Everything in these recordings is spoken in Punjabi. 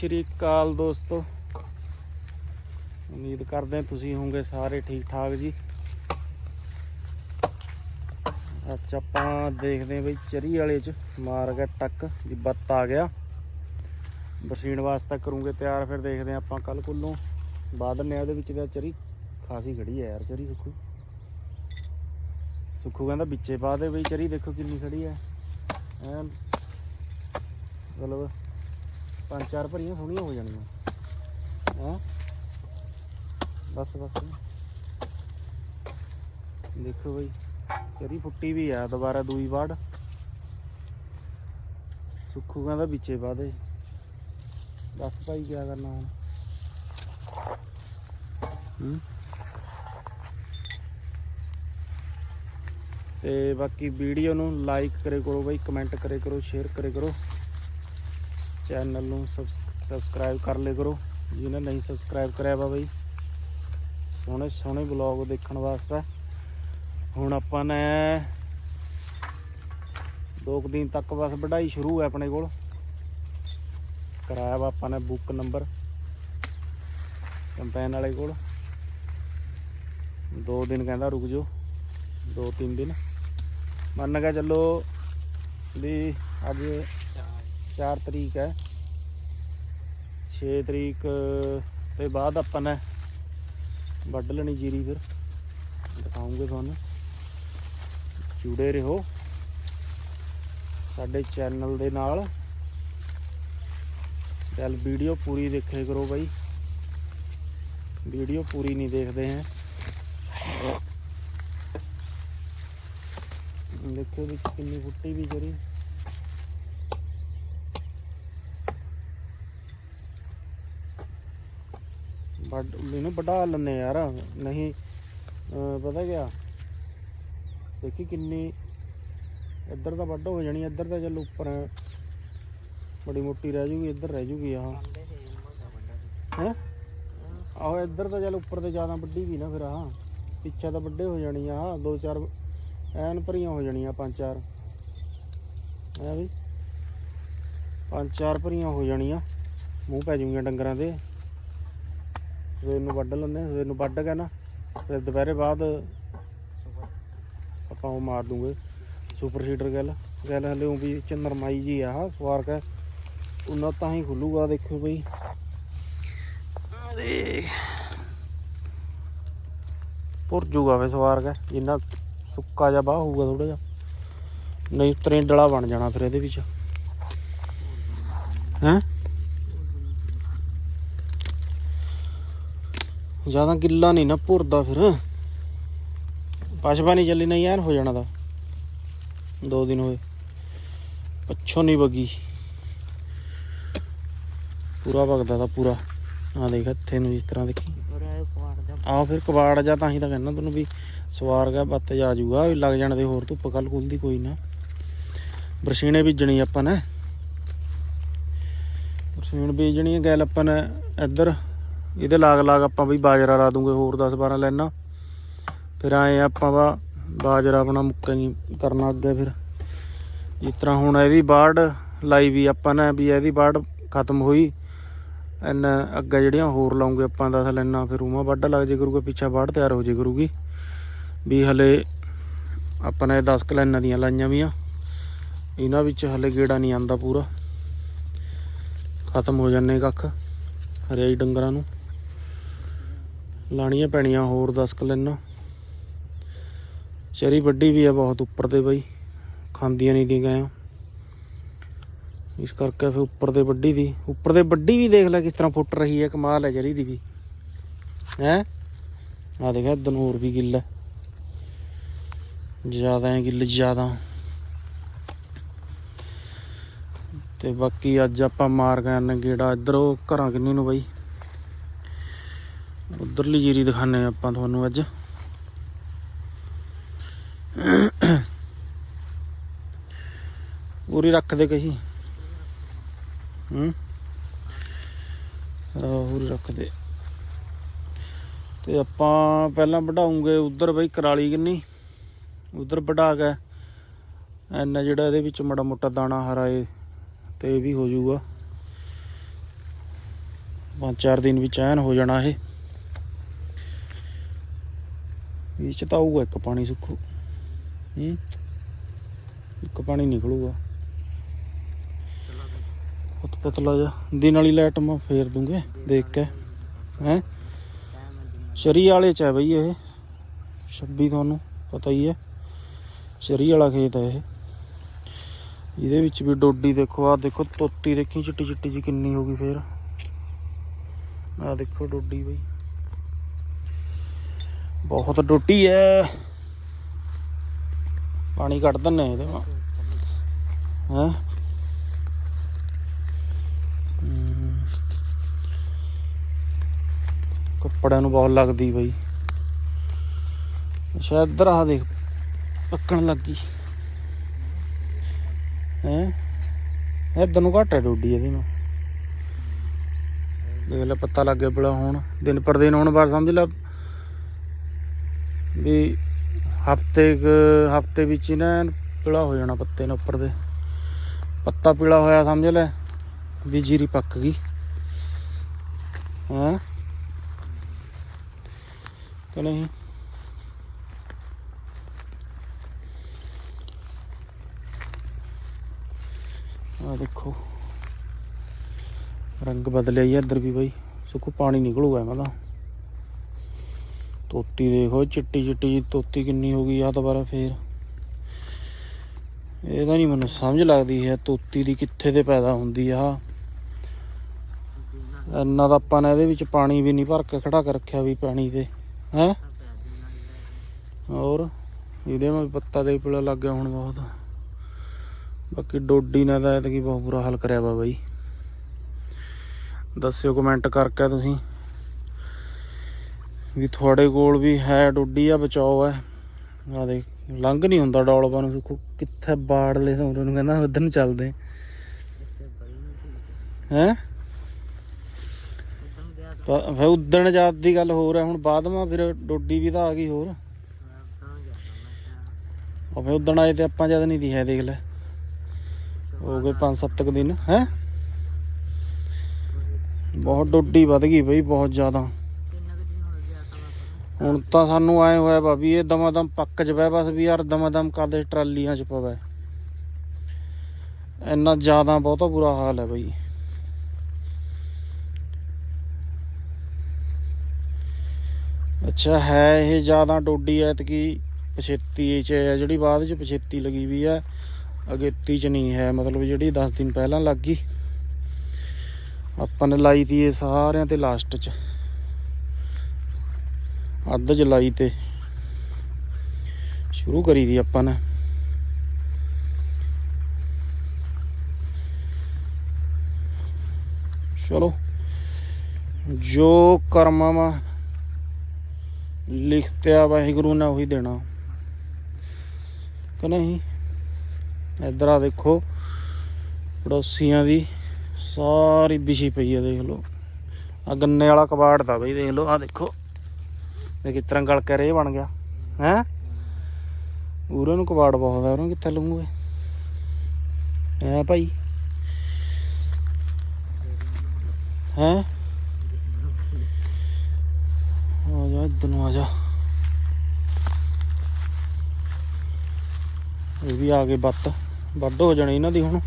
ਸ਼੍ਰੀ ਅਕਾਲ ਦੋਸਤੋ। ਉਮੀਦ ਕਰਦੇ ਤੁਸੀਂ ਹੋਵੋਗੇ ਸਾਰੇ ਠੀਕ ਠਾਕ ਜੀ। ਅੱਜ ਆਪਾਂ ਦੇਖਦੇ ਹਾਂ ਬਈ ਚਰੀ ਵਾਲੇ ਚ ਮਾਰ ਗਿਆ ਟੱਕ ਵੀ ਬੱਤ ਆ ਗਿਆ। ਬਰਸੀਨ ਵਾਸਤੇ ਕਰੂੰਗੇ ਤਿਆਰ, ਫਿਰ ਦੇਖਦੇ ਹਾਂ ਆਪਾਂ ਕੱਲ ਕੁੱਲੋਂ ਬਾਦਲ ਨੇ ਉਹਦੇ ਵਿੱਚ ਤਾਂ ਚਰੀ ਖਾਸੀ ਖੜੀ ਹੈ ਯਾਰ ਚਰੀ ਸੁੱਖੂ। ਸੁੱਖੂ ਕਹਿੰਦਾ ਵਿੱਚੇ ਪਾ ਦੇ ਬਈ ਚਰੀ, ਦੇਖੋ ਕਿੰਨੀ ਖੜੀ ਹੈ। ਐਨ, ਮਤਲਬ ਪੰਜ ਚਾਰ ਭਰੀਆਂ ਸੋਹਣੀਆਂ ਹੋ ਜਾਣੀਆਂ। ਹੈ? ਬਸ ਬਸ। ਦੇਖੋ ਬਈ ਚਰੀ ਫੁੱਟੀ ਵੀ ਆ, ਦੁਬਾਰਾ ਦੂਈ ਵਾੜ। ਸੁੱਖੂ ਕਹਿੰਦਾ ਵਿੱਚੇ ਪਾ ਦੇ। ਦੱਸ ਭਾਈ ਕੀ ਕਰਨਾ ਹੁਣ? ਹੂੰ? ਤੇ ਬਾਕੀ ਵੀਡੀਓ ਨੂੰ ਲਾਈਕ ਕਰੇ ਕਰੋ ਬਾਈ ਕਮੈਂਟ ਕਰੇ ਕਰੋ ਸ਼ੇਅਰ ਕਰੇ ਕਰੋ। ਚੈਨਲ ਨੂੰ ਸਬਸਕ੍ਰਾਈਬ ਕਰ ਲਿਆ ਕਰੋ। ਜਿਹਨੇ ਨਹੀਂ ਸਬਸਕ੍ਰਾਈਬ ਕਰਿਆ ਵਾ ਬਈ, ਸੋਹਣੇ ਸੋਹਣੇ ਬਲੌਗ ਦੇਖਣ ਵਾਸਤੇ। ਹੁਣ ਆਪਾਂ ਨੇ ਦੋ ਕੁ ਦਿਨ ਤੱਕ ਬਸ ਵਢਾਈ ਸ਼ੁਰੂ ਹੈ ਆਪਣੇ ਕੋਲ। ਕਰਾਇਆ ਵਾ ਆਪਾਂ ਨੇ ਬੁੱਕ ਨੰਬਰ, ਕੰਪੈਨ ਵਾਲੇ ਕੋਲ। ਦੋ ਦਿਨ ਕਹਿੰਦਾ ਰੁਕ ਜਾਓ, ਦੋ ਤਿੰਨ ਦਿਨ। ਮੰਨ ਕੇ ਚੱਲੋ ਵੀ ਅੱਜ 4 ਤਰੀਕ ਹੈ। 6 ਤਰੀਕ ਤੇ ਬਾਅਦ ਆਪਾਂ ਨੇ ਵੱਢ ਲੈਣੀ ਜੀਰੀ ਫਿਰ। ਦਿਖਾਉਂਗੇ ਤੁਹਾਨੂੰ। ਜੁੜੇ ਰਹੋ। ਸਾਡੇ ਚੈਨਲ ਦੇ ਨਾਲ। ਚੱਲ ਵੀਡੀਓ ਪੂਰੀ ਦੇਖਿਆ ਕਰੋ ਬਾਈ। ਵੀਡੀਓ ਪੂਰੀ ਨਹੀਂ ਦੇਖਦੇ ਹੈ। ਦੇਖੋ ਵਿੱਚ ਕਿੰਨੀ ਫੁੱਟੀ ਵੀ ਜਰੀ। ਵੱਡ ਇਹਨੂੰ ਵਢਾ ਲੈਂਦੇ ਯਾਰ, ਨਹੀਂ ਪਤਾ ਗਿਆ ਦੇਖੀ ਕਿੰਨੀ, ਇੱਧਰ ਤਾਂ ਵੱਢ ਹੋ ਜਾਣੀ, ਇੱਧਰ ਤਾਂ ਚੱਲ ਉੱਪਰ ਬੜੀ ਮੋਟੀ ਰਹਿ ਜੂਗੀ, ਇੱਧਰ ਰਹਿ ਜੂਗੀ ਆਹ। ਹੈ? ਆਹੋ ਇੱਧਰ ਤਾਂ ਚੱਲ ਉੱਪਰ ਤੇ ਜ਼ਿਆਦਾ ਵੱਡੀ ਵੀ ਨਾ ਫਿਰ ਆਹ। ਪਿੱਛੇ ਤਾਂ ਵੱਡੇ ਹੋ ਜਾਣੀ ਆ, ਆਹ ਦੋ ਚਾਰ, ਐਨ ਭਰੀਆਂ ਹੋ ਜਾਣੀਆਂ ਪੰਜ ਚਾਰ। ਹੈ ਵੀ? ਪੰਜ ਚਾਰ ਭਰੀਆਂ ਹੋ ਜਾਣੀਆਂ। ਮੂੰਹ ਪੈ ਜੂਗੀਆਂ ਡੰਗਰਾਂ ਦੇ। ਸਵੇਰ ਨੂੰ ਵੱਢ ਲੈਂਦੇ ਹਾਂ, ਸਵੇਰ ਨੂੰ ਵੱਢ ਕੇ ਨਾ ਫਿਰ ਦੁਪਹਿਰੇ ਬਾਅਦ ਆਪਾਂ ਉਹ ਮਾਰ ਦੂੰਗੇ ਸੁਪਰ ਸੀਡਰ ਗੱਲ ਗੱਲ ਹਲੇ ਉਹ ਵੀ ਚੰਦਰਮਾਈ ਜੀ ਆ, ਆਹ ਸਵਾਰ ਕੇ ਉਹਨਾਂ ਤਾਂ ਹੀ ਖੁੱਲੂਗਾ ਦੇਖੋ ਬਈ। ਦੇ ਪੁਰ ਜੂਗਾ ਵੇ ਸਵਾਰ ਕੇ ਜਿੰਨਾ ਸੁੱਕਾ ਜਿਹਾ ਬਾਹ ਹੋਊਗਾ ਥੋੜਾ ਜਿਹਾ। ਨਹੀਂ ਤਰੇਂਡਲਾ ਬਣ ਜਾਣਾ ਫਿਰ ਇਹਦੇ ਵਿੱਚ। ਹੈਂ? ਜ਼ਿਆਦਾ ਗਿੱਲਾ ਨਹੀਂ ਨਾ ਭੁਰਦਾ ਫਿਰ। ਪਛਪਾ ਨਹੀਂ ਚੱਲੀ ਨਹੀਂ, ਐਨ ਹੋ ਜਾਣਾ ਦਾ ਦੋ ਦਿਨ ਹੋਏ। ਪੱਛੋਂ ਨਹੀਂ ਵਗੀ। ਪੂਰਾ ਵਗਦਾ ਦਾ ਪੂਰਾ। ਆ ਦੇਖ ਇੱਥੇ ਨੂੰ ਇਸ ਤਰ੍ਹਾਂ ਦੇਖੀ। ਆ ਫਿਰ ਕਬਾੜ ਜਾ ਤਾਂ ਹੀ ਤਾਂ ਕਹਿੰਦਾ ਤੈਨੂੰ ਵੀ ਸਵਾਰ ਗਿਆ ਬੱਤ ਜਾ ਜੂਗਾ। ਲੱਗ ਜਾਣ ਦੇ ਹੋਰ ਧੁੱਪ ਕੱਲ ਕੁਲਦੀ ਕੋਈ ਨਾ। ਬਰਸੀਨੇ ਬੀਜਣੀ ਆਪਾਂ ਨੇ। ਬਰਸੀਨ ਬੀਜਣੀ ਗੱਲ ਆਪਾਂ ਨੇ ਇੱਧਰ। ਇਹਦੇ ਲਾਗ ਲਾਗ ਆਪਾਂ ਵੀ ਬਾਜਰਾ ਲਾ ਦੂੰਗੇ ਹੋਰ 10 12 ਲੈਣਾ। ਫਿਰ ਆਏ ਆਪਾਂ ਵਾ ਬਾਜਰਾ ਆਪਣਾ ਮੁੱਕਾ ਨਹੀਂ ਕਰਨਾ ਅੱਗੇ ਫਿਰ। ਇਸ ਤਰ੍ਹਾਂ ਹੁਣ ਇਹਦੀ ਬਾੜ ਲਾਈ ਵੀ ਆਪਾਂ ਨੇ ਵੀ ਇਹਦੀ ਬਾੜ ਖਤਮ ਹੋਈ। ਐਨ ਅੱਗੇ ਜਿਹੜੀਆਂ ਹੋਰ ਲਾਉਂਗੇ ਆਪਾਂ 10 ਲੈਣਾ, ਫਿਰ ਉਮਾ ਵੱਢ ਲੱਗ ਜੇ ਕਰੂਗਾ, ਪਿੱਛਾ ਬਾੜ ਤਿਆਰ ਹੋ ਜੇ ਕਰੂਗੀ। ਵੀ ਹਲੇ ਆਪਾਂ ਨੇ 10 ਕਲੈਨਾਂ ਦੀਆਂ ਲਾਈਆਂ ਵੀ ਆ ਇਹਨਾਂ ਵਿੱਚ ਹਲੇ ਗੇੜਾ ਨਹੀਂ ਆਂਦਾ ਪੂਰਾ। ਖਤਮ ਹੋ ਜਾਂਦੇ ਕੱਖ, ਹਰਿਆਈ ਡੰਗਰਾਂ ਨੂੰ। ਲਾਣੀਆਂ ਪੈਣੀਆਂ ਹੋਰ 10 ਕਲੈਨਾਂ ਚਰੀ ਵੱਡੀ ਵੀ ਆ ਬਹੁਤ ਉੱਪਰ ਤੇ ਬਈ, ਖਾਂਦੀਆਂ ਨਹੀਂ ਦੀਆਂ ਗਾਂ ਇਸ ਕਰਕੇ ਫਿਰ ਉੱਪਰ ਤੇ ਵੱਡੀ ਦੀ, ਉੱਪਰ ਤੇ ਵੱਡੀ ਵੀ ਦੇਖ ਲੈ ਕਿਸ ਤਰ੍ਹਾਂ ਫੁੱਟ ਰਹੀ ਹੈ ਕਮਾਲ ਹੈ ਚਰੀ ਦੀ ਵੀ। ਹੈ? ਆ ਦੇਖ, ਇਧਰ ਹੋਰ ਵੀ ਗਿੱਲ ਹੈ ਜ਼ਿਆਦਾ ਹੈ ਗਿੱਲ, ਜ਼ਿਆਦਾ। ਤੇ ਬਾਕੀ ਅੱਜ ਆਪਾਂ ਮਾਰ ਗਏ ਨੇ ਗੇੜਾ ਇੱਧਰ ਉਹ ਘਰਾਂ ਕਿੰਨੀ ਨੂੰ ਬਈ? ਉਧਰਲੀ ਜੀਰੀ ਦਿਖਾਣੇ ਆਪਾਂ ਤੁਹਾਨੂੰ ਅੱਜ। ਪੂਰੀ ਰੱਖ ਦੇ ਕਹੀ। ਹੂੰ। ਪੂਰੀ ਰੱਖ ਦੇ। ਤੇ ਆਪਾਂ ਪਹਿਲਾਂ ਵਢਾਉਂਗੇ ਉਧਰ ਬਈ ਕਰਾਲੀ ਕਿੰਨੀ। ਉਧਰ ਵਢਾ ਕੇ ਐਨਾ ਜਿਹੜਾ ਇਹਦੇ ਵਿੱਚ ਮੜਾ ਮੋਟਾ ਦਾਣਾ ਹਰਾ ਏ ਤੇ ਇਹ ਵੀ ਹੋ ਜਾਊਗਾ। ਪੰਜ ਚਾਰ ਦਿਨ ਵਿੱਚ ਐਨ ਹੋ ਜਾਣਾ ਇਹ। ਇਹ ਚ ਤਾਂ ਆਊਗਾ, ਇੱਕ ਪਾਣੀ ਸੁੱਕੂ। ਹੂੰ? ਇੱਕ ਪਾਣੀ ਨਿਕਲੂਗਾ। ਬਹੁਤ ਪਤਲਾ ਜਾ ਦਿਨ ਵਾਲੀ ਲਾਈਟ ਮੈਂ ਫੇਰ ਦੂੰਗੇ, ਦੇਖ ਕੇ। ਹੈ? ਸ਼ਰੀ ਵਾਲੇ ਚ ਹੈ ਬਈ ਇਹ। 26 ਤੁਹਾਨੂੰ ਪਤਾ ਹੀ ਹੈ। ਸ਼ਰੀ ਵਾਲਾ ਖੇਤ ਹੈ ਇਹ। ਇਹਦੇ ਵਿੱਚ ਵੀ ਡੋਡੀ ਦੇਖੋ ਆ ਦੇਖੋ ਤੋਤੀ ਦੇਖੀ ਚਿੱਟੀ ਚਿੱਟੀ ਜੀ ਕਿੰਨੀ ਹੋ ਗਈ ਫੇਰ। ਆ ਦੇਖੋ ਡੋਡੀ ਬਈ। ਬਹੁਤ ਡੋਡੀ ਹੈ ਪਾਣੀ ਕੱਢ ਦਿੰਨੇ ਇਹਦੇ ਮਾ ਹੈ? ਕੱਪੜਿਆਂ ਨੂੰ ਬਹੁਤ ਲੱਗਦੀ ਬਈ। ਅੱਛਾ, ਇੱਧਰ ਆ ਦੇਖ, ਪੱਕਣ ਲੱਗੀ। ਹੈ? ਇੱਧਰ ਨੂੰ ਘੱਟ ਹੈ ਡੋਡੀ ਇਹਦੀ ਨੂੰ। ਦੇਖ ਲੈ, ਪੱਤਾ ਲੱਗ ਗਿਆ ਬੜਾ ਹੁਣ। ਦਿਨ ਪਰ ਦਿਨ ਹੁਣ ਬਾਅਦ ਸਮਝ ਲੈ। ਵੀ ਹਫ਼ਤੇ ਹਫ਼ਤੇ ਵਿੱਚ ਹੀ ਨਾ ਐਨ ਪੀਲਾ ਹੋ ਜਾਣਾ ਪੱਤੇ ਨੇ ਉੱਪਰ ਦੇ। ਪੱਤਾ ਪੀਲਾ ਹੋਇਆ ਸਮਝ ਲੈ, ਵੀ ਜੀਰੀ ਪੱਕ ਗਈ। ਹਾਂ? ਕਿ ਨਹੀਂ? ਆ ਦੇਖੋ। ਰੰਗ ਬਦਲਿਆ ਹੀ ਇੱਧਰ ਵੀ ਬਾਈ। ਸੁੱਕੋ ਪਾਣੀ ਨਿਕਲੂਗਾ ਇਹਨਾਂ ਦਾ। ਤੋਤੀ ਦੇਖੋ, ਚਿੱਟੀ ਚਿੱਟੀ ਜਿਹੀ ਤੋਤੀ ਕਿੰਨੀ ਹੋ ਗਈ ਆ ਦੁਬਾਰਾ ਫੇਰ। ਤਾਂ ਨਹੀਂ ਮੈਨੂੰ ਸਮਝ ਲੱਗਦੀ ਹੈ ਤੋਤੀ ਦੀ ਕਿੱਥੇ ਤੇ ਪੈਦਾ ਹੁੰਦੀ ਆ। ਇੰਨਾ ਤਾਂ ਆਪਾਂ ਨੇ ਇਹਦੇ ਵਿੱਚ ਪਾਣੀ ਵੀ ਨਹੀਂ ਭਰ ਕੇ ਖੜਾ ਕਰ ਰੱਖਿਆ ਵੀ ਪਾਣੀ ਤੇ, ਹੈ? ਹੋਰ, ਇਹਦੇ ਮੈਂ ਪੱਤਾ ਦੇ ਪੀਲਾ ਲੱਗ ਗਿਆ ਹੁਣ ਬਹੁਤ। ਬਾਕੀ ਡੋਡੀ ਨੇ ਤਾਂ ਐਤਕੀ ਬਹੁਤ ਬੁਰਾ ਹਾਲ ਕਰਿਆ ਵਾ ਬਾਈ। ਦੱਸਿਓ ਕਮੈਂਟ ਕਰਕੇ ਤੁਸੀਂ। ਵੀ ਤੁਹਾਡੇ ਕੋਲ ਵੀ ਹੈ ਡੋਡੀ ਆ ਬਚਾਓ ਹੈ। ਆ ਦੇ ਲੰਘ ਨਹੀਂ ਹੁੰਦਾ ਡੌਲਪਾ ਨੂੰ ਕਿੱਥੇ ਬਾੜ ਲੈ ਸਮਰ ਨੂੰ ਕਹਿੰਦਾ ਉਧਰ ਨੂੰ ਚੱਲਦੇ। ਹੈ? ਫਿਰ ਉਦਣ ਜਾਤ ਦੀ ਗੱਲ ਹੋਰ ਹੈ, ਹੁਣ ਬਾਅਦ ਫਿਰ ਡੋਡੀ ਵੀ ਤਾਂ ਆ ਗਈ ਹੋਰ। ਉਹ ਫਿਰ ਉਦਣ ਆਏ ਤੇ ਆਪਾਂ ਜਦ ਨਹੀਂ ਦੀ ਹੈ ਦੇਖ ਲੈ। ਹੋ ਗਏ 5-7 ਕੁ ਦਿਨ, ਹੈ? ਬਹੁਤ ਡੋਡੀ ਵੱਧ ਗਈ ਬਈ, ਬਹੁਤ ਜ਼ਿਆਦਾ। ਹੁਣ ਤਾਂ ਸਾਨੂੰ ਐ ਹੋਇਆ ਵਾ ਇਹ ਦਮਾ ਦਮ ਪੱਕ ਚ ਬਸ ਵੀ ਯਾਰ ਦਮ ਕਾਦੇ ਟਰਾਲੀਆਂ ਚ ਪਵੇ। ਇੰਨਾ ਜ਼ਿਆਦਾ ਬਹੁਤਾ ਬੁਰਾ ਹਾਲ ਹੈ ਬਈ। ਅੱਛਾ, ਹੈ ਇਹ ਜ਼ਿਆਦਾ ਡੋਡੀ ਐਤਕੀ ਪਛੇਤੀ ਚ ਹੈ, ਜਿਹੜੀ ਬਾਅਦ ਚ ਪਛੇਤੀ ਲੱਗੀ ਵੀ ਹੈ, ਅਗੇਤੀ ਚ ਨਹੀਂ ਹੈ, ਮਤਲਬ ਜਿਹੜੀ 10 ਦਿਨ ਪਹਿਲਾਂ ਲੱਗ ਗਈ। ਆਪਾਂ ਨੇ ਲਾਈ ਤੀ ਇਹ ਸਾਰਿਆਂ ਤੇ ਲਾਸਟ ਚ। ਅੱਧ ਜੁਲਾਈ ਤੇ ਸ਼ੁਰੂ ਕਰੀ ਦੀ ਆਪਾਂ ਨੇ। ਚਲੋ, ਜੋ ਕਰਮਾਂ ਮਾ ਲਿਖਤਿਆ ਵਾਹਿਗੁਰੂ ਨੇ ਉਹੀ ਦੇਣਾ। ਕਿ ਨਹੀਂ? ਇੱਧਰ ਆ ਦੇਖੋ, ਪੜੋਸੀਆਂ ਦੀ ਸਾਰੀ ਵਿਛੀ ਪਈ ਆ, ਦੇਖ ਲਓ। ਆ ਗੰਨੇ ਵਾਲਾ ਕਬਾੜ ਦਾ ਬਈ, ਦੇਖ ਲਓ ਆ ਦੇਖੋ। ਇਹ ਕਿਸ ਤਰ੍ਹਾਂ ਗਲ ਕੇ ਰੇ ਬਣ ਗਿਆ, ਹੈ? ਉਰੇ ਨੂੰ ਕਬਾੜ ਬਹੁਤ ਆ ਉਹਨਾਂ ਕਿੱਥੇ ਲਊਂਗੇ? ਹੈ ਭਾਈ। ਹੈ? ਆ ਜਾ, ਇੱਧਰ ਨੂੰ ਆ ਜਾ। ਇਹ ਵੀ ਆ ਗਏ ਬੱਤ ਵੱਢ ਹੋ ਜਾਣੀ ਇਹਨਾਂ ਦੀ ਹੁਣ।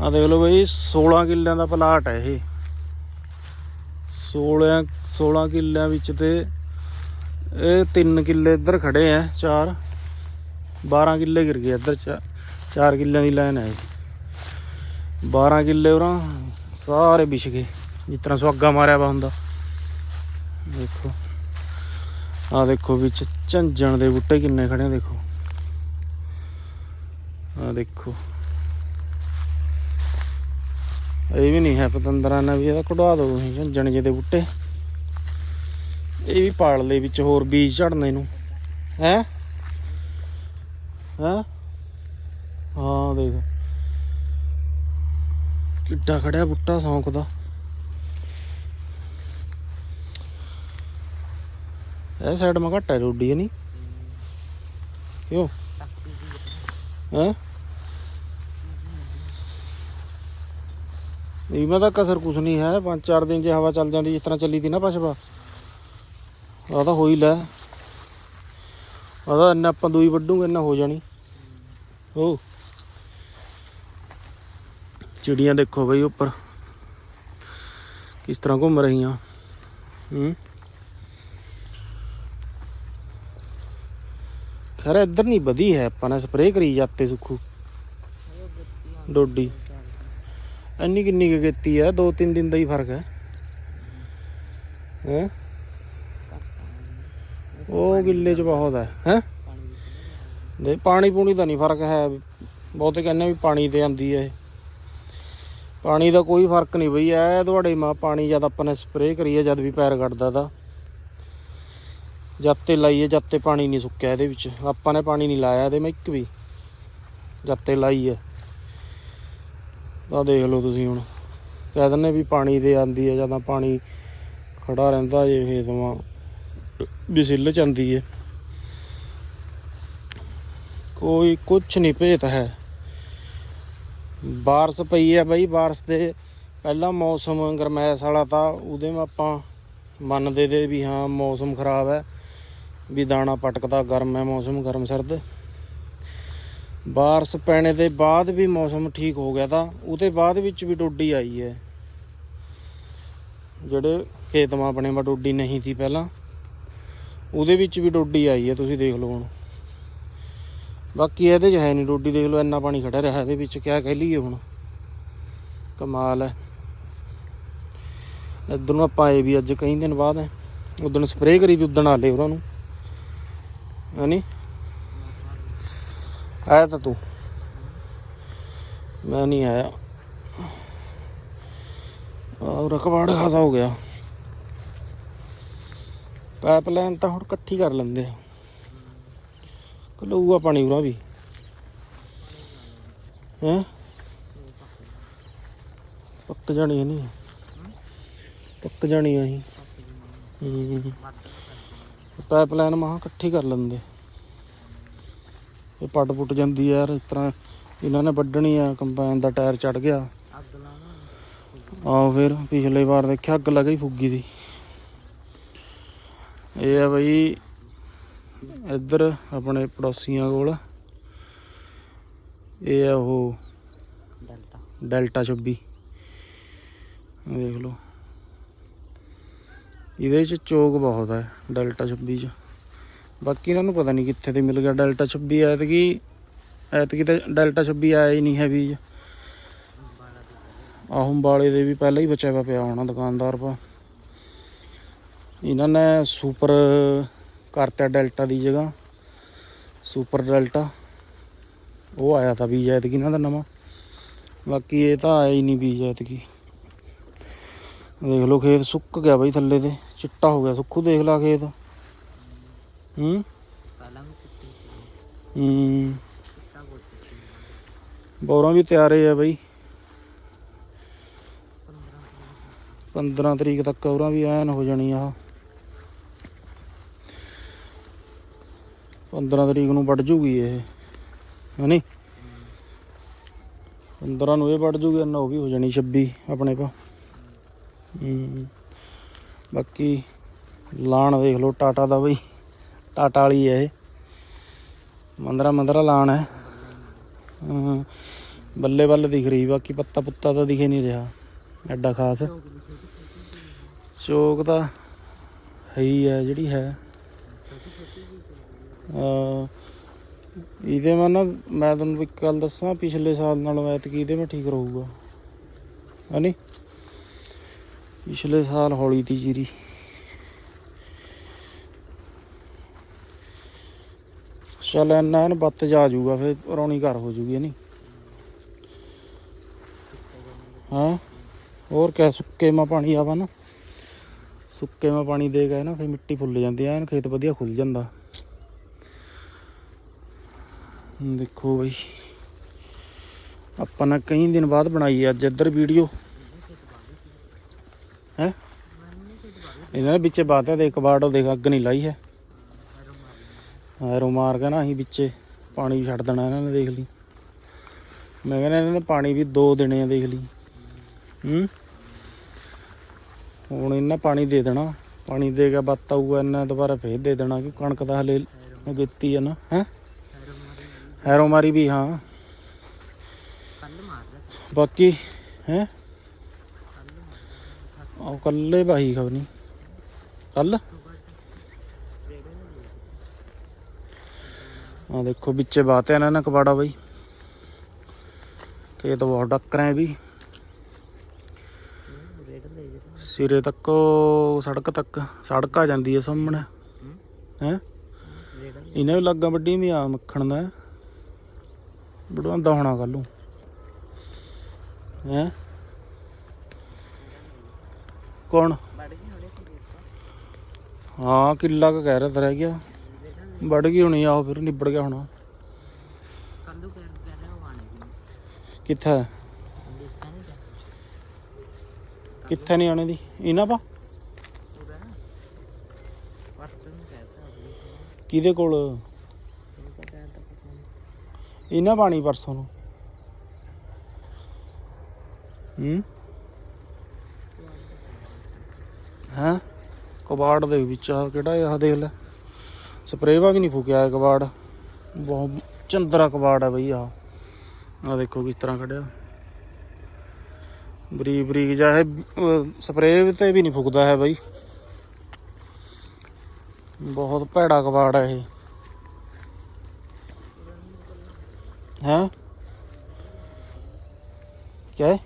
ਆ ਦੇਖ ਲਓ ਬਈ 16 ਕਿੱਲਿਆਂ ਦਾ ਪਲਾਟ ਹੈ ਇਹ। 16 16 ਕਿੱਲਿਆਂ ਵਿੱਚ ਤੇ ਇਹ 3 ਕਿੱਲੇ ਇੱਧਰ ਖੜੇ ਆ ਚਾਰ। 12 ਕਿੱਲੇ ਗਿਰ ਗਏ ਇੱਧਰ, ਚਾ- ਚਾਰ ਕਿੱਲਿਆਂ ਦੀ ਲਾਈਨ ਹੈ ਇਹ। 12 ਕਿੱਲੇ ਉਰਾਂ, ਸਾਰੇ ਵਿਛ ਗਏ, ਜਿਸ ਤਰ੍ਹਾਂ ਸੁਆਗਾ ਮਾਰਿਆ ਵਾ ਹੁੰਦਾ। ਦੇਖੋ ਆ ਦੇਖੋ ਵਿੱਚ ਝੰਜਣ ਦੇ ਬੂਟੇ ਕਿੰਨੇ ਖੜੇ ਆ, ਦੇਖੋ। ਆ ਦੇਖੋ। ਇਹ ਵੀ ਨਹੀਂ ਹੈ ਪਤੰਦਰਾਂ ਨਾਲ ਵੀ ਇਹਦਾ ਕਢਵਾ ਦਿਓ ਤੁਸੀਂ, ਝੰਜਣ ਜਿਹੇ ਦੇ ਬੂਟੇ। ਇਹ ਵੀ ਪਾਲ ਲੈ ਵਿੱਚ ਹੋਰ ਬੀਜ ਝੜਨੇ ਨੂੰ। ਹੈ? ਹੈ? ਹਾਂ, ਦੇਖ। ਕਿੱਡਾ ਖੜਿਆ ਬੂਟਾ ਸੌਂਕ ਦਾ। ਇਹ ਸਾਈਡ ਮਾ ਘੱਟ ਹੈ, ਰੋਡੀ ਨਹੀਂ ਕਿਉਂ? ਹੈ? ਇਹਨਾਂ ਦਾ ਕਸਰ ਕੁਛ ਨਹੀਂ ਹੈ। ਪੰਜ ਚਾਰ ਦਿਨ ਜੇ ਹਵਾ ਚੱਲ ਜਾਂਦੀ, ਜਿਸ ਤਰ੍ਹਾਂ ਚੱਲੀ ਦੀ ਨਾ ਪਛਵਾ ਆ ਤਾਂ ਹੋ ਲੈ। ਆਦਾ ਇੰਨਾ ਆਪਾਂ ਦੂਈ ਵੱਢੂਗੇ, ਇੰਨਾ ਹੋ ਜਾਣੀ। ਉਹ ਚਿੜੀਆਂ ਦੇਖੋ ਬਈ ਉੱਪਰ। ਕਿਸ ਤਰ੍ਹਾਂ ਘੁੰਮ ਰਹੀਆਂ। ਹੂੰ। ਖੈਰ, ਇੱਧਰ ਨਹੀਂ ਵਧੀ ਹੈ। ਆਪਾਂ ਨੇ ਸਪਰੇਅ ਕਰੀ ਜਾਂਦੇ ਸੁੱਖੂ। ਡੋਡੀ। ਇੰਨੀ ਕਿੰਨੀ ਕੁ ਕੀਤੀ ਹੈ ਦੋ ਤਿੰਨ ਦਿਨ ਦਾ ਹੀ ਫ਼ਰਕ ਹੈ। ਹੈ? ਉਹ ਗਿੱਲੇ ਚ ਬਹੁਤ ਹੈ। ਹੈ? ਦੇ ਪਾਣੀ ਪੂਣੀ ਦਾ ਨਹੀਂ ਫ਼ਰਕ ਹੈ। ਬਹੁਤੇ ਕਹਿੰਦੇ ਵੀ ਪਾਣੀ ਤੇ ਆਂਦੀ ਹੈ ਇਹ। ਪਾਣੀ ਦਾ ਕੋਈ ਫ਼ਰਕ ਨਹੀਂ ਬਈ। ਐ ਤੁਹਾਡੇ ਮਾਂ ਪਾਣੀ ਜਦ ਆਪਾਂ ਨੇ ਸਪਰੇਅ ਕਰੀਏ, ਜਦ ਵੀ ਪੈਰ ਕੱਢਦਾ ਦਾ ਜਦ ਤੇ ਲਾਈਏ, ਜਦ ਤੇ ਪਾਣੀ ਨਹੀਂ ਸੁੱਕਿਆ ਇਹਦੇ ਵਿੱਚ। ਆਪਾਂ ਨੇ ਪਾਣੀ ਨਹੀਂ ਲਾਇਆ ਇਹਦੇ ਮੈਂ ਇੱਕ ਵੀ। ਜਦ ਤੇ ਲਾਈ ਹੈ। ਆ ਦੇਖ ਲਓ ਤੁਸੀਂ ਹੁਣ। ਕਹਿ ਦਿੰਦੇ ਵੀ ਪਾਣੀ ਤੇ ਆਂਦੀ ਹੈ ਜਦੋਂ ਪਾਣੀ ਖੜਾ ਰਹਿੰਦਾ ਜੇ ਖੇਤਵਾ ਵੀ ਸਿੱਲ ਚ ਆਂਦੀ ਹੈ ਕੋਈ ਕੁਛ ਨਹੀਂ ਭੇਤ ਹੈ। ਬਾਰਿਸ਼ ਪਈ ਹੈ ਬਈ, ਬਾਰਿਸ਼ ਦੇ ਪਹਿਲਾਂ ਮੌਸਮ ਗਰਮੈਸ ਵਾਲਾ ਤਾਂ ਉਹਦੇ ਮੈਂ ਆਪਾਂ ਮੰਨਦੇ ਤੇ ਵੀ ਹਾਂ, ਮੌਸਮ ਖਰਾਬ ਹੈ। ਵੀ ਦਾਣਾ ਪਟਕਦਾ, ਗਰਮ ਹੈ ਮੌਸਮ, ਗਰਮ ਸਰਦ। ਬਾਰਸ ਪੈਣੇ ਦੇ ਬਾਅਦ ਵੀ ਮੌਸਮ ਠੀਕ ਹੋ ਗਿਆ ਤਾਂ ਉਹਦੇ ਬਾਅਦ ਵਿੱਚ ਵੀ ਡੋਡੀ ਆਈ ਹੈ। ਜਿਹੜੇ ਖੇਤਵਾਂ ਆਪਣੇ ਮਾ ਡੋਡੀ ਨਹੀਂ ਸੀ ਪਹਿਲਾਂ, ਉਹਦੇ ਵਿੱਚ ਵੀ ਡੋਡੀ ਆਈ ਹੈ, ਤੁਸੀਂ ਦੇਖ ਲਓ ਹੁਣ। ਬਾਕੀ ਇਹਦੇ 'ਚ ਹੈ ਨਹੀਂ ਡੋਡੀ, ਦੇਖ ਲਓ ਇੰਨਾ ਪਾਣੀ ਖੜਾ ਰਿਹਾ, ਇਹਦੇ ਵਿੱਚ ਕਿਆ ਕਹਿ ਲਈਏ ਹੁਣ। ਕਮਾਲ ਹੈ। ਇੱਧਰ ਨੂੰ ਆਪਾਂ ਇਹ ਵੀ ਅੱਜ ਕਈ ਦਿਨ ਬਾਅਦ ਹੈ ਉਦੋਂ ਸਪਰੇਅ ਕਰੀ ਤੀ ਉਦੋਂ ਆਲੇ ਉਹਨਾਂ ਨੂੰ। ਹੈਨੀ ਆਇਆ ਤਾਂ ਤੂੰ। ਮੈਂ ਨਹੀਂ ਆਇਆ। ਆਹ ਰਕਵਾੜ ਖਾਸਾ ਹੋ ਗਿਆ। ਪਾਈਪਲਾਈਨ ਤਾਂ ਹੁਣ ਇਕੱਠੀ ਕਰ ਲੈਂਦੇ ਆ। ਕਲੂਗਾ ਪਾਣੀ ਉਰਾ ਵੀ। ਹੈ? ਪੱਕ ਜਾਣੀ ਹੈ ਨਹੀਂ ਪੱਕ ਜਾਣੀ ਆ ਹੀ। ਪਾਈਪਲਾਈਨ ਮਹਾ ਇਕੱਠੀ ਕਰ ਲੈਂਦੇ। ਇਹ ਪੱਟ ਪੁੱਟ ਜਾਂਦੀ ਆ ਯਾਰ, ਇਸ ਤਰ੍ਹਾਂ ਇਹਨਾਂ ਨੇ ਵੱਢਣੀ ਆ, ਕੰਬਾਈਨ ਦਾ ਟਾਇਰ ਚੜ ਗਿਆ। ਆਓ ਫਿਰ ਪਿਛਲੇ ਵਾਰ ਦੇਖਿਆ ਅੱਗ ਲੱਗ ਗਈ ਫੁੱਗੀ ਦੀ। ਇਹ ਆ ਬਈ ਇੱਧਰ ਆਪਣੇ ਪੜੋਸੀਆਂ ਕੋਲ। ਇਹ ਆ ਉਹ ਡੈਲਟਾ 26 ਦੇਖ ਲਓ। ਇਹਦੇ ਚ ਚੋਕ ਬਹੁਤ ਹੈ ਡੈਲਟਾ 26 ਚ। ਬਾਕੀ ਇਹਨਾਂ ਨੂੰ ਪਤਾ ਨਹੀਂ ਕਿੱਥੇ ਤੇ ਮਿਲ ਗਿਆ। ਡੈਲਟਾ 26 ਐਤਕੀ ਐਤਕੀ ਤੇ ਡੈਲਟਾ 26 ਆਇਆ ਹੀ ਨਹੀਂ ਹੈ ਬੀਜ ਆਹ ਅੰਬਾਲੇ ਦੇ ਵੀ ਪਹਿਲਾਂ ਹੀ ਬਚਿਆ ਪਿਆ ਹੋਣਾ ਦੁਕਾਨਦਾਰ ਪਾ। ਇਹਨਾਂ ਨੇ ਸੁਪਰ ਕਰਤਾ ਡੈਲਟਾ ਦੀ ਜਗ੍ਹਾ। Super delta. ਉਹ ਆਇਆ ਤਾਂ ਬੀਜ ਐਤਕੀ ਇਹਨਾਂ ਦਾ ਨਵਾਂ। ਬਾਕੀ ਇਹ ਤਾਂ ਆਇਆ ਹੀ ਨਹੀਂ ਬੀਜ ਐਤਕੀ। ਦੇਖ ਲਓ ਖੇਤ ਸੁੱਕ ਗਿਆ ਬਈ ਥੱਲੇ ਤੇ। ਚਿੱਟਾ ਹੋ ਗਿਆ ਸੁੱਖੂ ਦੇਖ ਲਾ ਖੇਤ। ਹੂੰ ਹੂੰ ਬੋਰਾਂ ਵੀ ਤਿਆਰੇ ਆ ਬਈ। 15 ਤਰੀਕ ਤੱਕ ਉਹਨਾਂ ਵੀ ਐਨ ਹੋ ਜਾਣੀ ਆ। 15 ਤਰੀਕ ਨੂੰ ਵੱਢ ਜੂਗੀ ਇਹ। ਹੈਨੀ 15 ਨੂੰ ਇਹ ਵੱਢ ਜੂਗੀ ਇਹਨਾਂ ਉਹ ਵੀ ਹੋ ਜਾਣੀ 26 ਆਪਣੇ ਪਾ ਹੂੰ। ਬਾਕੀ ਲਾਣ ਦੇਖ ਲਓ, ਟਾਟਾ ਦਾ ਬਈ। ਟਾਟਾ ਵਾਲੀ ਹੈ ਇਹ। ਮੰਦਰਾ ਮੰਦਰਾ ਲਾਣ ਹੈ। ਬੱਲੇ ਬੱਲੇ ਦਿਖ ਰਹੀ, ਬਾਕੀ ਪੱਤਾ ਪੁੱਤਾ ਤਾਂ ਦਿਖੇ ਨਹੀਂ ਰਿਹਾ। ਐਡਾ ਖਾਸ। ਚੋਕ ਤਾਂ ਹੈ ਹੀ ਹੈ, ਜਿਹੜੀ ਹੈ। ਇਹਦੇ ਮੈਂ ਨਾ, ਮੈਂ ਤੁਹਾਨੂੰ ਇੱਕ ਗੱਲ ਦੱਸਾਂ, ਪਿਛਲੇ ਸਾਲ ਨਾਲੋਂ ਐਤਕੀ ਇਹਦੇ ਮੈਂ ਠੀਕ ਰਹੂਗਾ। ਹੈਨੀ ਪਿਛਲੇ ਸਾਲ ਹੌਲੀ ਤੀ ਜੀਰੀ ਚੱਲ ਇੰਨਾ ਇਹਨੂੰ ਬੱਤ ਜਾ ਜਾਊਗਾ ਫਿਰ ਰੌਣੀ ਘਰ ਹੋ ਜੂਗੀ ਨਹੀਂ ਹਾਂ? ਹੋਰ ਕਿਆ, ਸੁੱਕੇ ਮਾ ਪਾਣੀ ਆਵਾ ਨਾ ਸੁੱਕੇ ਮਾ ਪਾਣੀ ਦੇ ਗਏ ਨਾ ਫਿਰ ਮਿੱਟੀ ਫੁੱਲ ਜਾਂਦੀ ਐਨ ਖੇਤ ਵਧੀਆ ਖੁੱਲ ਜਾਂਦਾ। ਦੇਖੋ ਬਈ। ਆਪਾਂ ਨੇ ਕਈ ਦਿਨ ਬਾਅਦ ਬਣਾਈ ਹੈ ਅੱਜ ਇੱਧਰ ਵੀਡੀਓ। ਹੈ? ਇਹਨਾਂ ਨੇ ਵਿੱਚ ਬਾਤ ਹੈ ਦੇਖ ਬਾੜ ਉਹ ਦੇਖ, ਅੱਗ ਨਹੀਂ ਲਾਈ ਹੈ। ਐਰੋ ਮਾਰ ਕੇ ਨਾ ਅਸੀਂ ਵਿੱਚੇ ਪਾਣੀ ਛੱਡ ਦੇਣਾ ਇਹਨਾਂ ਨੇ, ਦੇਖ ਲਈ। ਮੈਂ ਕਹਿੰਦਾ ਇਹਨਾਂ ਨੇ ਪਾਣੀ ਵੀ ਦੋ ਦਿਨੇ ਆ, ਦੇਖ ਲਈ। ਹੂੰ? ਹੁਣ ਇਹਨਾਂ ਪਾਣੀ ਦੇ ਦੇਣਾ। ਪਾਣੀ ਦੇ ਕੇ ਬੱਤ ਆਊਗਾ, ਇਹਨਾਂ ਦੁਬਾਰਾ ਫੇਰ ਦੇ ਦੇਣਾ ਕਿ ਕਣਕ ਦਾ ਹਲੇ ਗੇਤੀ ਆ ਨਾ, ਹੈ? ਹੈਰੋ ਮਾਰੀ ਵੀ, ਹਾਂ। ਬਾਕੀ, ਹੈ? ਉਹ ਕੱਲੇ ਬਾਈ ਖਬਰ ਨਹੀਂ। ਕੱਲ? ਆ ਦੇਖੋ ਵਿੱਚੇ ਬਾਤ ਹੈ ਇਹਨਾਂ ਨੇ ਕਬਾੜਾ ਬਈ। ਖੇਤ ਬਹੁਤ ਡੱਕ ਰਹੇ ਵੀ। ਸਿਰੇ ਤੱਕ ਸੜਕ ਤੱਕ ਸੜਕ ਆ ਜਾਂਦੀ ਹੈ ਸਾਹਮਣੇ। ਹੈ? ਇਹਨੇ ਵੀ ਲੱਗਾ ਵੱਡੀ ਵੀ ਆ ਮੱਖਣ ਦਾ। ਬੜਵਾਂਦਾ ਹੋਣਾ ਕੱਲ ਨੂੰ। ਹੈ? ਕੌਣ? ਹਾਂ ਕਿੱਲਾ ਕ ਕਹਿ ਰਿਹਾ ਤਾਂ ਰਹਿ ਗਿਆ। ਵੜ ਗਈ ਹੋਣੀ ਆਹੋ ਫਿਰ ਨਿਬੜ ਗਿਆ ਹੋਣਾ। ਕੱਲੂ ਕਰ ਰਿਹਾ ਉਹ ਆਣੇ ਕਿੱਥੇ? ਕਿੱਥੇ ਨਹੀਂ ਆਣੇ ਦੀ? ਇਹਨਾਂ ਪਾ? ਕਿਹਦੇ ਕੋਲ? ਇਹਨੂੰ ਪਾਣੀ ਪਰਸੋਂ ਨੂੰ। ਹੂੰ? ਹਾਂ। ਕਬਾੜ ਦੇ ਵਿੱਚ ਆ ਕਿਹੜਾ ਇਹ ਦੇਖ ਲੈ। ਸਪਰੇਵਾ ਵੀ ਨਹੀਂ ਫੂਕਿਆ ਇਹ ਕਬਾੜ ਬਹੁਤ ਚੰਦਰਾ ਕਬਾੜ ਹੈ ਬਈ ਆ ਆ ਦੇਖੋ ਕਿਸ ਤਰ੍ਹਾਂ ਖੜਿਆ ਬਰੀਕ ਬਰੀਕ ਜਿਹਾ ਇਹ ਸਪਰੇਅ ਤੇ ਵੀ ਨਹੀਂ ਫੁਕਦਾ ਹੈ ਬਈ ਬਹੁਤ ਭੈੜਾ ਕਬਾੜ ਹੈ ਇਹ हैं क्या है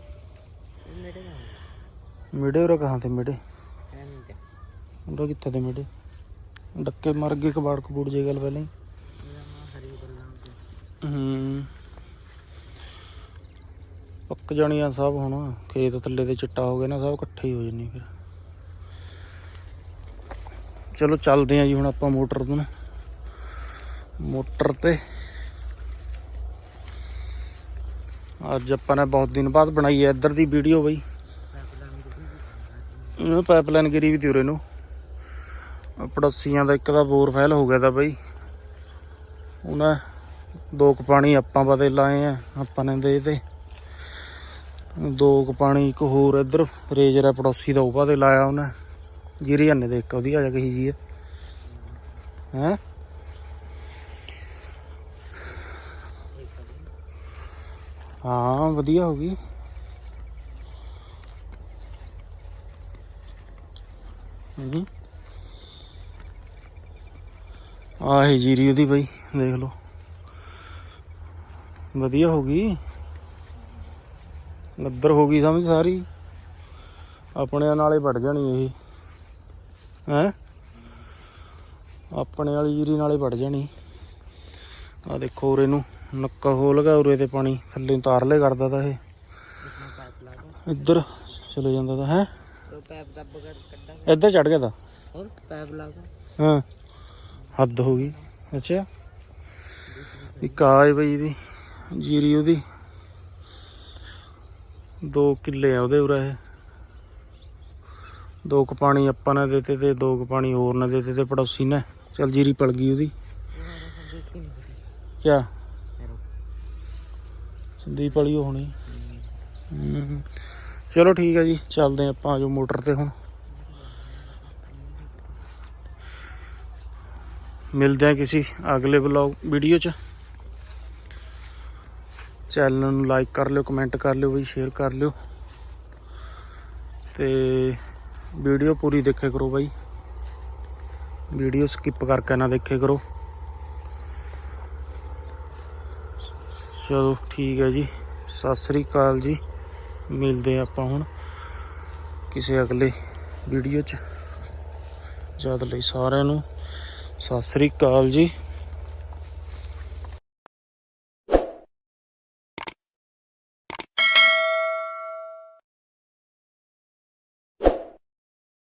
ਮੇਰੇ ਨਾਲ मिडे और कहाँ थे मिडे ਐ ਨਹੀਂ ਜਾ उनका कितने थे मिडे ਡੱਕੇ ਮਰ ਗਏ ਕਬਾੜ ਕਬੂੜ ਜੇ ਗੱਲ ਪਹਿਲਾਂ ਹੀ। ਹੂੰ। ਪੱਕ ਜਾਣੀਆਂ ਸਭ ਹੁਣ ਖੇਤ ਥੱਲੇ ਤੇ ਚਿੱਟਾ ਹੋ ਗਿਆ ਨਾ ਸਭ ਇਕੱਠੇ ਹੋ ਜਣੀ ਫਿਰ। ਚਲੋ ਚੱਲਦੇ ਆ ਜੀ ਹੁਣ ਆਪਾਂ ਮੋਟਰ ਤੋਂ ਮੋਟਰ ਤੇ ਅੱਜ ਆਪਾਂ ਨੇ ਬਹੁਤ ਦਿਨ ਬਾਅਦ ਬਣਾਈ ਹੈ ਇੱਧਰ ਦੀ ਵੀਡੀਓ ਬਈ। ਇਹ ਪਾਈਪਲਾਈਨ ਗਿਰੀ ਵੀ ਤੇ ਨੂੰ। ਪੜੋਸੀਆਂ ਦਾ ਇੱਕ ਦਾ ਬੋਰ ਫੈਲ ਹੋ ਗਿਆ ਤਾਂ ਬਈ। ਉਹਨਾਂ ਦੋ ਕੁ ਪਾਣੀ ਆਪਾਂ ਬਦੇ ਲਾਏ ਆ, ਆਪਾਂ ਨੇ ਦੇ ਤੇ। ਦੋ ਕੁ ਪਾਣੀ ਇੱਕ ਹੋਰ ਇੱਧਰ, ਰੇਜਰ ਹੈ ਪੜੋਸੀ ਦਾ ਉਹ ਬਾਦੇ ਲਾਇਆ ਉਹਨੇ। ਜੀਰੀ ਹੰਨੇ ਦੇ ਇੱਕ, ਉਹਦੀ ਆ ਜਾ ਕਹੀ ਜੀ ਹੈ ਹੈਂ? ਹਾਂ, ਵਧੀਆ ਹੋ ਗਈ। ਹੂੰ। ਆਹੀ ਜੀਰੀ ਉਹਦੀ ਬਈ ਦੇਖ ਲਓ। ਵਧੀਆ ਹੋ ਗਈ। ਨੱਦਰ ਹੋ ਗਈ ਸਮਝ ਸਾਰੀ। ਆਪਣੇ ਨਾਲੇ ਵੱਢ ਜਾਣੀ ਇਹ। ਹੈ? ਆਪਣੇ ਵਾਲੀ ਜੀਰੀ ਨਾਲੇ ਵੱਢ ਜਾਣੀ। ਆ ਦੇਖੋ ਉਰੇ ਨੂੰ ਨੱਕਾ ਖੋਲ ਗਿਆ ਉਰੇ ਤੇ ਪਾਣੀ ਥੱਲੇ ਉਤਾਰ ਲੈ ਕਰਦਾ ਤਾਂ ਇਹ। ਇੱਧਰ ਚਲੇ ਜਾਂਦਾ ਤਾਂ ਹੈ? ਇੱਧਰ ਚੜ ਗਿਆ ਤਾਂ। ਹਾਂ। ਹੱਦ ਹੋ ਗਈ, ਅੱਛਾ। ਇਹ ਕਾਜ ਬਈ ਦੀ ਜੀਰੀ ਉਹਦੀ। 2 ਕਿੱਲੇ ਆ ਉਹਦੇ ਉਰਾ। ਇਹ ਦੋ ਕੁ ਪਾਣੀ ਆਪਾਂ ਨੇ ਦਿੱਤੇ ਤੇ ਦੋ ਕੁ ਪਾਣੀ ਹੋਰ ਨੇ ਦਿੱਤੇ ਤੇ ਪੜੋਸੀ ਨੇ। ਚਲ ਜੀਰੀ ਪਲ ਗਈ ਉਹਦੀ। ਕਿਆ? ਸੰਦੀਪ ਵਾਲੀ ਹੋਣੀ। ਚਲੋ ਠੀਕ ਹੈ ਜੀ, ਚੱਲਦੇ ਆਪਾਂ ਆਜੋ ਮੋਟਰ ਤੇ ਹੁਣ। ਮਿਲਦੇ ਹਾਂ ਕਿਸੇ ਅਗਲੇ ਵਲੌਗ ਵੀਡੀਓ 'ਚ। ਚੈਨਲ ਨੂੰ ਲਾਈਕ ਕਰ ਲਿਓ ਕਮੈਂਟ ਕਰ ਲਿਓ ਬਈ ਸ਼ੇਅਰ ਕਰ ਲਿਓ। ਤੇ ਵੀਡੀਓ ਪੂਰੀ ਦੇਖਿਆ ਕਰੋ ਬਾਈ। ਵੀਡੀਓ ਸਕਿਪ ਕਰਕੇ ਨਾ ਦੇਖਿਆ ਕਰੋ। ਚਲੋ ਠੀਕ ਹੈ ਜੀ। ਸਤਿ ਸ੍ਰੀ ਅਕਾਲ ਜੀ। ਮਿਲਦੇ ਹਾਂ ਆਪਾਂ ਹੁਣ ਕਿਸੇ ਅਗਲੇ ਵੀਡੀਓ 'ਚ। ਜਦ ਲਈ ਸਾਰਿਆਂ ਨੂੰ। ਸਤਿ ਸ੍ਰੀ ਅਕਾਲ ਜੀ।